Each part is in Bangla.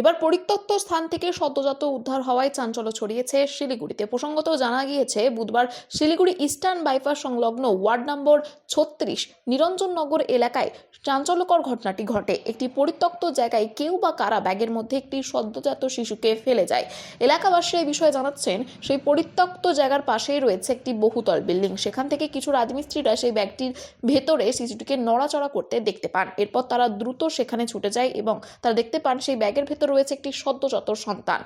এবার পরিত্যক্ত স্থান থেকে সদ্যজাত উদ্ধার হওয়ায় চাঞ্চল্য ছড়িয়েছে শিলিগুড়িতে। প্রসঙ্গত জানা গিয়েছে, বুধবার শিলিগুড়ি ইস্টার্ন বাইপাস সংলগ্ন ওয়ার্ড নম্বর ছত্রিশ নিরঞ্জননগর এলাকায় চাঞ্চল্যকর ঘটনাটি ঘটে। একটি পরিত্যক্ত জায়গায় কেউ বা কারা ব্যাগের মধ্যে একটি সদ্যজাত শিশুকে ফেলে যায়। এলাকাবাসী এই বিষয়ে জানাচ্ছেন, সেই পরিত্যক্ত জায়গার পাশেই রয়েছে একটি বহুতল বিল্ডিং। সেখান থেকে কিছু রাজমিস্ত্রিরা সেই ব্যাগটির ভেতরে শিশুটিকে নড়াচড়া করতে দেখতে পান। এরপর তারা দ্রুত সেখানে ছুটে যায় এবং তারা দেখতে পান সেই ব্যাগের ভেতর রয়েছে একটি সদ্যজাত সন্তান।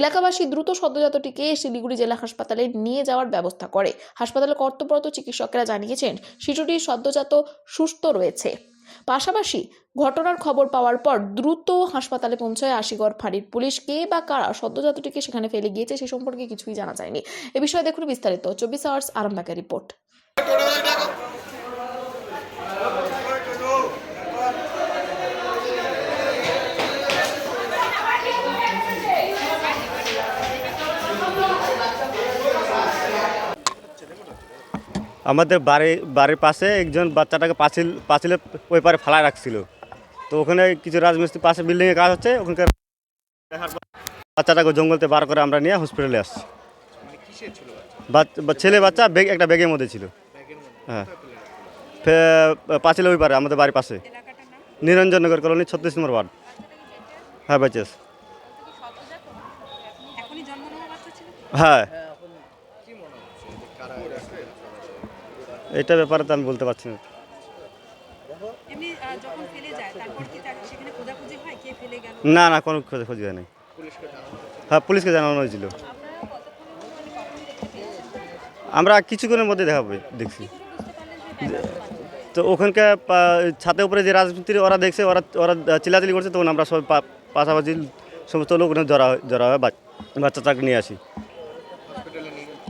এলাকাবাসী দ্রুত সদ্যজাতটিকে শিলিগুড়ি জেলা হাসপাতালে নিয়ে যাওয়ার ব্যবস্থা করে। হাসপাতালে কর্তব্যরত চিকিৎসকেরা জানিয়েছেন শিশুটি সদ্যজাত সুস্থ রয়েছে। পাশাপাশি ঘটনার খবর পাওয়ার পর দ্রুত হাসপাতালে পৌঁছায় আশিগড় ফাঁড়ির পুলিশ। কে বা কারা সদ্যজাতটিকে সেখানে ফেলে গিয়েছে সে সম্পর্কে কিছুই জানা যায়নি। এ বিষয়ে দেখুন বিস্তারিত। চব্বিশ আওয়ার্স আরামবাগের রিপোর্ট। আমাদের বাড়ি বাড়ির পাশে একজন বাচ্চাটাকে পাঁচিল পাঁচিলে ওই পারে ফালায় রাখছিল। তো ওখানে কিছু রাজমিস্ত্রি পাশে বিল্ডিংয়ে কাজ হচ্ছে ওখানকার বাচ্চাটাকে জঙ্গলতে বার করে আমরা নিয়ে হসপিটালে আসছি। বাচ্চা? বা- ছেলে বাচ্চা ব্যাগ একটা ব্যাগের মধ্যে ছিল। হ্যাঁ। পাঁচিলে ওই পারে আমাদের বাড়ির পাশে। নিরঞ্জননগর কলোনি ছত্রিশ নম্বর ওয়ার্ড। হ্যাঁ। বাচ্চা এখনই জন্ম নেওয়া বাচ্চা ছিল? হ্যাঁ। এটা ব্যাপারে তো আমি বলতে পারছি না। হয়? না না কোনো খোঁজ খোঁজ হয় নাই হ্যাঁ পুলিশকে জানানো হয়েছিল। আমরা কিছুক্ষণের মধ্যে দেখা পাই- দেখছি। তো ওখানকার ছাদের উপরে যে রাজমিস্ত্রি ওরা দেখছে ওরা ওরা চিলাচিলি করছে তখন আমরা সবাই পাশাপাশি সমস্ত লোক ওখানে জড়া জড়া হয় বাচ- বাচ্চাটাকে নিয়ে আসি।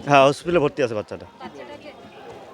হ্যাঁ হসপিটালে ভর্তি আছে বাচ্চাটা।